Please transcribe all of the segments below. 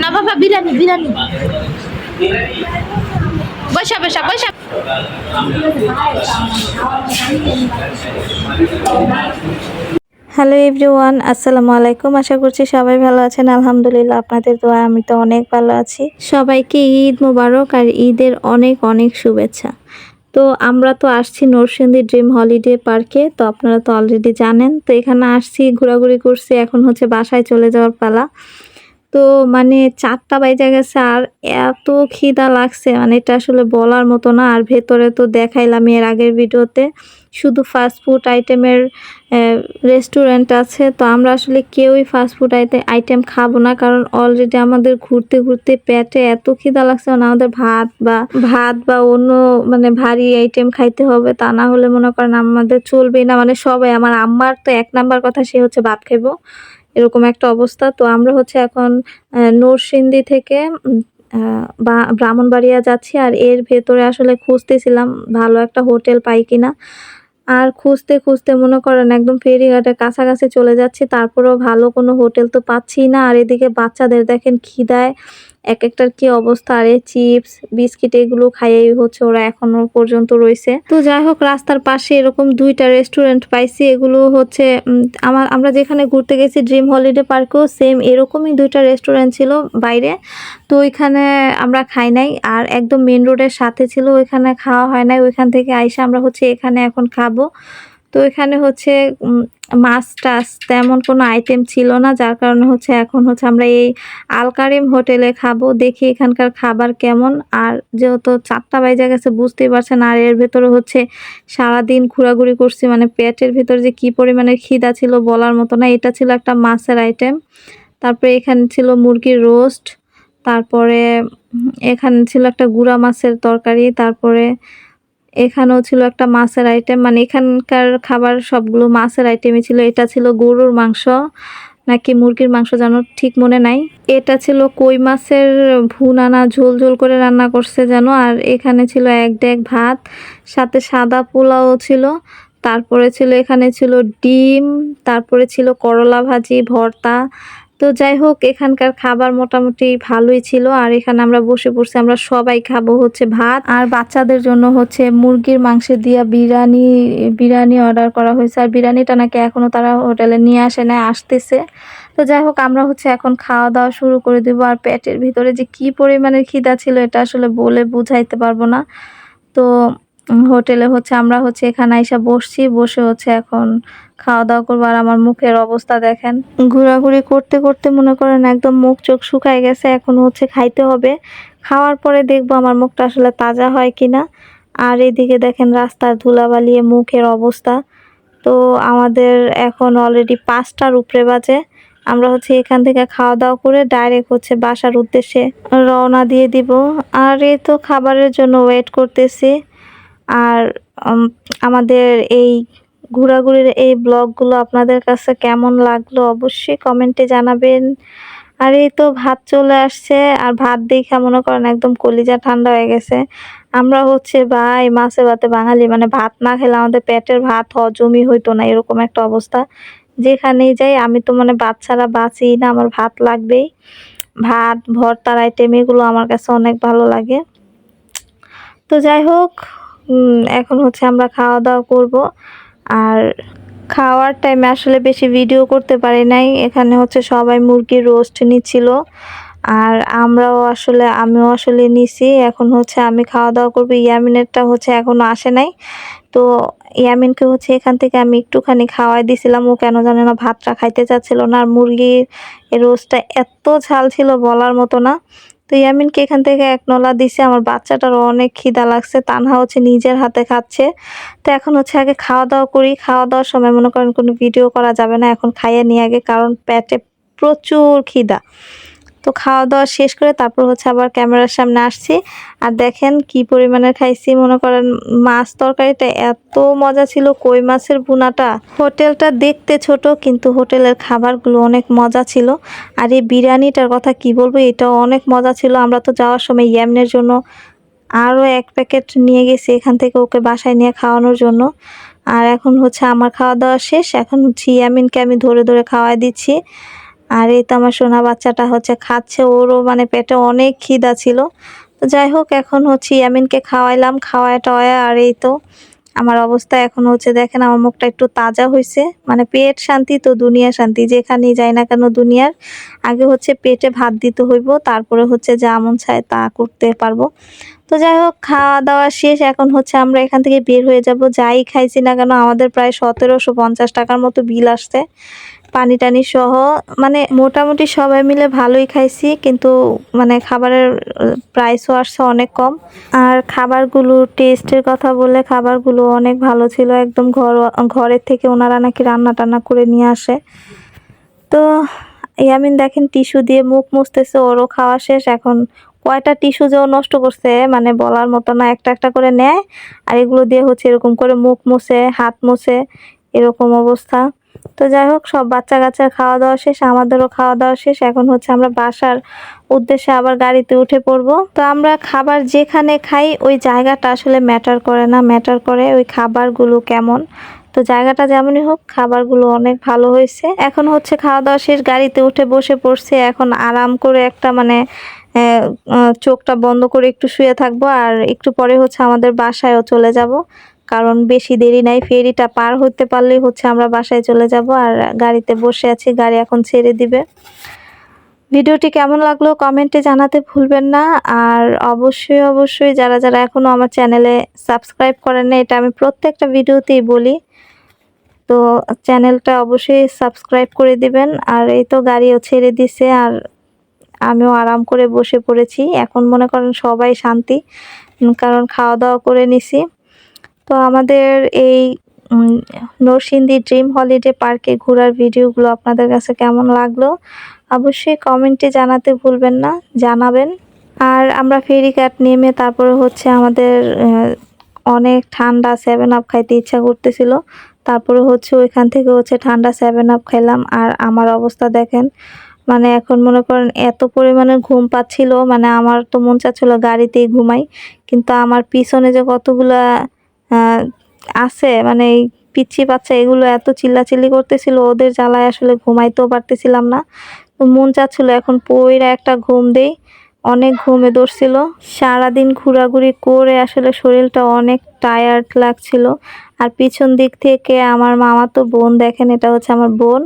না বাবা, biryani hello everyone, আসসালামু আলাইকুম। আশা করছি সবাই ভালো আছেন। আলহামদুলিল্লাহ, আপনাদের দোয়া আমি তো অনেক ভালো আছি। সবাইকে ঈদ মোবারক আর ঈদের অনেক অনেক শুভেচ্ছা। তো আমরা তো আসছি নরসিংদী ড্রিম হলিডে পার্কে তো আপনারা তো অলরেডি জানেন। তো এখানে আসছি, ঘোরাঘুরি করছি, এখন হচ্ছে বাসায় চলে যাওয়ার পালা। তো মানে চারটা বাইজে গেছে আর এত খিদা লাগছে। মানে এটা আসলে বলার মতো না। আর ভেতরে তো দেখাইলাম এর আগের ভিডিওতে। শুধু ফাস্ট ফুড আইটেমের রেস্টুরেন্ট আছে। তো আমরা আসলে কেউই ফাস্ট ফুড আইটেম খাব না। কারণ অলরেডি আমাদের ঘুরতে ঘুরতে পেটে এত খিদা লাগছে। মানে আমাদের ভাত বা ভাত বা অন্য মানে ভারী আইটেম খাইতে হবে। তা না হলে মনে করেন আমাদের চলবেই না। মানে সবাই, আমার আম্মার তো এক নাম্বার কথা সে হচ্ছে ভাত খাইবো। এরকম একটা অবস্থা। তো আমরা হচ্ছে এখন নরসিন্দি থেকে বা- ব্রাহ্মণবাড়িয়া যাচ্ছি আর এর ভেতরে আসলে খুঁজতেছিলাম ভালো একটা হোটেল পাই কিনা। আর খুঁজতে খুঁজতে মনে করেন একদম ফেরিঘাটের কাছাকাছি চলে যাচ্ছি, তারপরেও ভালো কোনো হোটেল তো পাচ্ছি না। আর এদিকে বাচ্চাদের দেখেন খিদায়। এক একটার কি অবস্থা? আরে চিপস, বিস্কিট এগুলো খাইয়েই হচ্ছে ওরা এখনও পর্যন্ত রয়েছে। তো যাই হোক, রাস্তার পাশে এরকম দুইটা রেস্টুরেন্ট পাইছি, এগুলো হচ্ছে আমার, আমরা যেখানে ঘুরতে গেছি ড্রিম হলিডে পার্কেও সেম এরকমই দুইটা রেস্টুরেন্ট ছিল বাইরে। তো ওইখানে আমরা খাই নাই, আর একদম মেন রোডের সাথে ছিল, ওইখানে খাওয়া হয় নাই। ওইখান থেকে আইসা আমরা হচ্ছে এখানে এখন খাব। তো এখানে হচ্ছে মাছ টাছ তেমন কোনো আইটেম ছিল না, যার কারণে হচ্ছে এখন হচ্ছে আমরা এই আলকারিম হোটেলে খাব, দেখি এখানকার খাবার কেমন। আর যেহেতু চারটা বাইজে গেছে, বুঝতেই পারছেন, আর এর ভেতরে হচ্ছে সারাদিন ঘোরাঘুরি করছি মানে পেটের ভেতরে যে কি পরিমাণের খিদা ছিল বলার মতো না, এটা ছিল একটা মাছের আইটেম তারপরে এখানে ছিল মুরগির রোস্ট তারপরে এখানে ছিল একটা গুড়া মাছের তরকারি, তারপরে এখানেও ছিল একটা মাছের আইটেম মানে এখানকার খাবার সবগুলো মাছের আইটেমই ছিল। এটা ছিল গরুর মাংস, নাকি মুরগির মাংস যেন ঠিক মনে নাই। এটা ছিল কই মাছের ভুনানা ঝোল ঝোল করে রান্না করছে যেন। আর এখানে ছিল এক ডেক ভাত, সাথে সাদা পোলাও ছিল। তারপরে ছিল, এখানে ছিল ডিম, তারপরে ছিল করলা ভাজি, ভর্তা তো যাই হোক, এখানকার খাবার মোটামুটি ভালোই ছিল। আর এখানে আমরা বসে পড়ছি, আমরা সবাই খাব হচ্ছে ভাত। আর বাচ্চাদের জন্য হচ্ছে মুরগির মাংসের দিয়া বিরিয়ানি বিরিয়ানি অর্ডার করা হয়েছে। আর বিরিয়ানিটা নাকি এখনও তারা হোটেলে নিয়ে আসে না আসতেছে। তো যাই হোক, আমরা হচ্ছে এখন খাওয়া দাওয়া শুরু করে দেব। আর পেটের ভিতরে যে কি পরিমাণের খিদা ছিল, এটা আসলে বলে বুঝাইতে পারব না। তো হোটেলে হচ্ছে আমরা হচ্ছে এখানে এসে বসছি, বসে হচ্ছে এখন খাওয়া দাওয়া করব আর আমার মুখের অবস্থা দেখেন। ঘোরাঘুরি করতে করতে মনে করেন একদম মুখ চোখ শুকায় গেছে, এখন হচ্ছে খাইতে হবে। খাওয়ার পরে দেখব আমার মুখটা আসলে তাজা হয় কিনা। আর এদিকে দেখেন রাস্তার ধুলাবালিয়ে মুখের অবস্থা। তো আমাদের এখন অলরেডি পাঁচটার উপরে বাজে। আমরা হচ্ছে এখান থেকে খাওয়া দাওয়া করে ডাইরেক্ট হচ্ছে বাসার উদ্দেশ্যে রওনা দিয়ে দিব। আর এই তো খাবারের জন্য ওয়েট করতেছি। আর আমাদের এই ঘোরাঘুরির এই ব্লগগুলো আপনাদের কাছে কেমন লাগল অবশ্যই কমেন্টে জানাবেন। আর এই তো ভাত চলে আসছে, আর ভাত দেখা মনে করেন একদম কলিজা ঠান্ডা হয়ে গেছে। আমরা হচ্ছে ভাই মাছে ভাতে বাঙালি মানে ভাত না খেলে আমাদের পেটের ভাত হজমই হইতো না, এরকম একটা অবস্থা। যেখানেই যাই, আমি তো মানে ছাড়া বাঁচি না, আমার ভাত লাগবেই। ভাত, ভর্তার আইটেম এগুলো আমার কাছে অনেক ভালো লাগে। তো যাই হোক এখন হচ্ছে আমরা খাওয়া দাওয়া করব। আর খাওয়ার টাইমে আসলে বেশি ভিডিও করতে পারি নাই। এখানে হচ্ছে সবাই মুরগির রোস্ট নিচ্ছিল। আর আমরাও আসলে, আমিও আসলে নিছি। এখন হচ্ছে আমি খাওয়া দাওয়া করব। ইয়ামিনেরটা হচ্ছে এখনও আসে নাই। তো ইয়ামিনকে হচ্ছে এখান থেকে আমি একটুখানি খাওয়াই দিছিলাম। ও কেন জানে না ভাতটা খাইতে চাচ্ছিল না। আর মুরগির রোস্টটা এত ঝাল ছিল বলার মতো না। তো ইয়ামিনকে এখান থেকে এক নলা দিছে। আমার বাচ্চাটার অনেক খিদা লাগছে। তানহা হচ্ছে নিজের হাতে খাচ্ছে। তো এখন হচ্ছে আগে খাওয়া দাওয়া করি। খাওয়া দাওয়ার সময় মনে করেন কোনো ভিডিও করা যাবে না। এখন খাইয়ে নিয়ে আগে, কারণ প্যাটে প্রচুর খিদা। তো খাওয়া দাওয়া শেষ করে তারপর হচ্ছে আবার ক্যামেরার সামনে আসছি। আর দেখেন কি পরিমাণে খাইছি, মনে করেন মাছ তরকারিটা এত মজা ছিল, কই মাছের ভুনাটা। হোটেলটা দেখতে ছোট, কিন্তু হোটেলের খাবারগুলো অনেক মজা ছিল। আর এই বিরিয়ানিটার কথা কি বলব, এটাও অনেক মজা ছিল। আমরা তো যাওয়ার সময় ইয়ামনের জন্য আরও এক প্যাকেট নিয়ে গেছি এখান থেকে ওকে বাসায় নিয়ে খাওয়ানোর জন্য। আর এখন হচ্ছে আমার খাওয়া দাওয়া শেষ, এখন হচ্ছে ইয়ামিনকে আমি ধরে ধরে খাওয়াই দিচ্ছি। আর এই তো আমার সোনা বাচ্চাটা হচ্ছে খাচ্ছে, ওরও মানে পেটে অনেক খিদা ছিল। তো যাই হোক, এখন হচ্ছে ইয়ামিনকে খাওয়াইলাম, খাওয়ায় টাওয়ায়, আর এই তো আমার অবস্থা। এখন হচ্ছে দেখেন, আমার মুখটা একটু তাজা হয়েছে মানে পেট শান্তি তো, দুনিয়া শান্তি, যেখানেই যাই না কেন দুনিয়ার। আগে হচ্ছে পেটে ভাত দিতে হইব, তারপরে হচ্ছে যা মন চায় তা করতে পারব। তো যাই হোক খাওয়া দাওয়া শেষ। এখন হচ্ছে আমরা এখান থেকে বের হয়ে যাব। যাই খাইছি না কেন, আমাদের প্রায় সতেরোশো পঞ্চাশ টাকার মতো বিল আসছে। পানি টানি সহ মানে মোটামুটি সবাই মিলে ভালোই খাইছি, কিন্তু মানে খাবারের প্রাইসও আসছে অনেক কম। আর খাবারগুলো টেস্টের কথা বললে খাবারগুলো অনেক ভালো ছিল। একদম ঘর, ঘরের থেকে ওনারা নাকি রান্না টান্না করে নিয়ে আসে। তো ইয়ামিন দেখেন, টিস্যু দিয়ে মুখ মুছতেছে, ওরও খাওয়া শেষ। এখন কয়টা টিস্যু যে নষ্ট করছে মানে বলার মতো না, একটা একটা করে নেয় আর এগুলো দিয়ে হচ্ছে এরকম করে মুখ মুছে, হাত মুছে, এরকম অবস্থা। তো যাই হোক, সব বাচ্চা কাচ্চার খাওয়া দাওয়া শেষ, আমাদেরও খাওয়া দাওয়া শেষ। এখন হচ্ছে আমরা বাসার উদ্দেশ্যে আবার গাড়িতে উঠে পড়ব। তো আমরা খাবার যেখানে খাই, ওই জায়গাটা আসলে ম্যাটার করে না ম্যাটার করে ওই খাবারগুলো কেমন। তো জায়গাটা যেমনই হোক, খাবারগুলো অনেক ভালো হয়েছে। এখন হচ্ছে খাওয়া দাওয়া শেষ, গাড়িতে উঠে বসে পড়ছে। এখন আরাম করে একটা মানে চোখটা বন্ধ করে একটু শুয়ে থাকব আর একটু পরে হচ্ছে আমাদের বাসায়ও চলে যাব। কারণ বেশি দেরি নাই, ফেরিটা পার হতে পারলেই হচ্ছে আমরা বাসায় চলে যাব আর গাড়িতে বসে আছি, গাড়ি এখন ছেড়ে দিবে। ভিডিওটি কেমন লাগল কমেন্টে জানাতে ভুলবেন না। আর অবশ্যই অবশ্যই যারা যারা এখনও আমার চ্যানেলে সাবস্ক্রাইব করেন না এটা আমি প্রত্যেকটা ভিডিওতেই বলি। তো চ্যানেলটা অবশ্যই সাবস্ক্রাইব করে দিবেন। আর এই তো গাড়িও ছেড়ে দিছে, আর আমিও আরাম করে বসে পড়েছি। এখন মনে করেন সবাই শান্তি কারণ খাওয়া দাওয়া করে নিছি। তো আমাদের এই নরসিংদী ড্রিম হলিডে পার্কে ঘোরার ভিডিওগুলো আপনাদের কাছে কেমন লাগল? অবশ্যই কমেন্টে জানাতে ভুলবেন না, জানাবেন। আর আমরা ফেরিঘাট নেমে তারপরে হচ্ছে আমাদের অনেক ঠান্ডা সেভেন আপ খাইতে ইচ্ছা করতেছিল। তারপরে হচ্ছে ওইখান থেকে হচ্ছে ঠান্ডা সেভেন আপ খেলাম আর আমার অবস্থা দেখেন মানে এখন মনে করেন এত পরিমাণে ঘুম পাচ্ছিল মানে আমার তো মন চাচ্ছিল গাড়িতেই ঘুমাই, কিন্তু আমার পিছনে যে কতগুলা আছে মানে এই পিচ্ছি বাচ্চা এগুলো এত চিল্লাচিল্লি করতেছিল, ওদের জ্বালায় আসলে ঘুমাইতেও পারতেছিলাম না। তো মন চাচ্ছিল এখন পইরা একটা ঘুম দেই, অনেক ঘুমে ধরছিল সারাদিন ঘোরাঘুরি করে আসলে শরীরটা অনেক টায়ার্ড লাগছিল। আর পিছন দিক থেকে আমার মামা তো বোন দেখেন, এটা হচ্ছে আমার বোন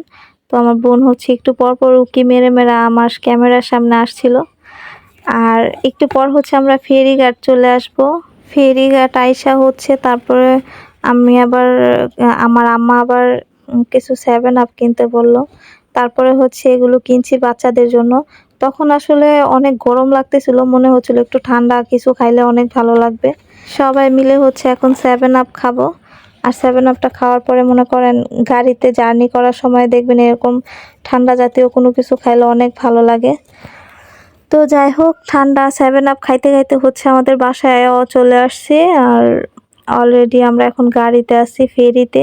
তো আমার বোন হচ্ছে একটু পর পর উকি মেরে মেরে আমার ক্যামেরার সামনে আসছিল। আর একটু পর হচ্ছে আমরা ফেরিঘাট চলে আসব। ফেরিঘাট আইসা হচ্ছে তারপরে আমি আবার, আমার আম্মা আবার কিছু সেভেন আপ কিনতে বলল। তারপরে হচ্ছে এগুলো কিনছি বাচ্চাদের জন্য। তখন আসলে অনেক গরম লাগতেছিল, মনে হচ্ছিল একটু ঠান্ডা, কিছু খাইলে অনেক ভালো লাগবে। সবাই মিলে হচ্ছে এখন সেভেন আপ খাব। আর সেভেন আপটা খাওয়ার পরে মনে করেন গাড়িতে জার্নি করার সময় দেখবেন এরকম ঠান্ডা জাতীয় কোনো কিছু খাইলে অনেক ভালো লাগে। তো যাই হোক, ঠান্ডা সেভেন আপ খাইতে খাইতে হচ্ছে আমাদের বাসায়ও চলে আসছে আর অলরেডি আমরা এখন গাড়িতে আছি ফেরিতে।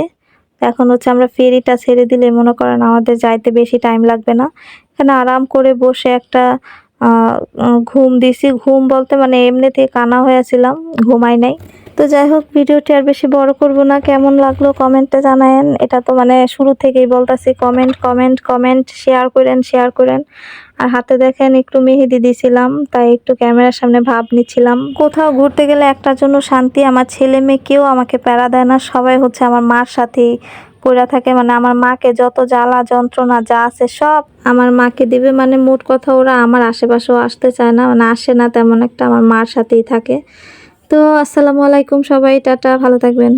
এখন হচ্ছে আমরা ফেরিটা ছেড়ে দিলে মনে করেন আমাদের যাইতে বেশি টাইম লাগবে না। এখানে আরাম করে বসে একটা ঘুম দিছি। ঘুম বলতে মানে এমনিতে কানা হয়েছিলাম ঘুমাই নাই। তো যাই হোক, ভিডিওটি আর বেশি বড় করব না। কেমন লাগল কমেন্টে জানায়েন। এটা তো মানে শুরু থেকেই বলতাছি, কমেন্ট কমেন্ট কমেন্ট, শেয়ার করেন শেয়ার করেন। আর হাতে দেখেন, একটু মেহেদি দিছিলাম, তাই একটু ক্যামেরার সামনে ভাব নিচ্ছিলাম। কোথাও ঘুরতে গেলে একটার জন্য শান্তি, আমার ছেলে মেয়ে কেউ আমাকে প্যারা দেয় না। সবাই হচ্ছে আমার মার সাথেই পড়ে থাকে। মানে আমার মাকে যত জ্বালা, যন্ত্রণা যা আছে সব আমার মাকে দিবে। মানে মোট কথা, ওরা আমার আশেপাশেও আসতে চায় না। মানে আসে না তেমন একটা, আমার মার সাথেই থাকে। তো আসসালামু আলাইকুম সবাই টাটা ভালো থাকবেন।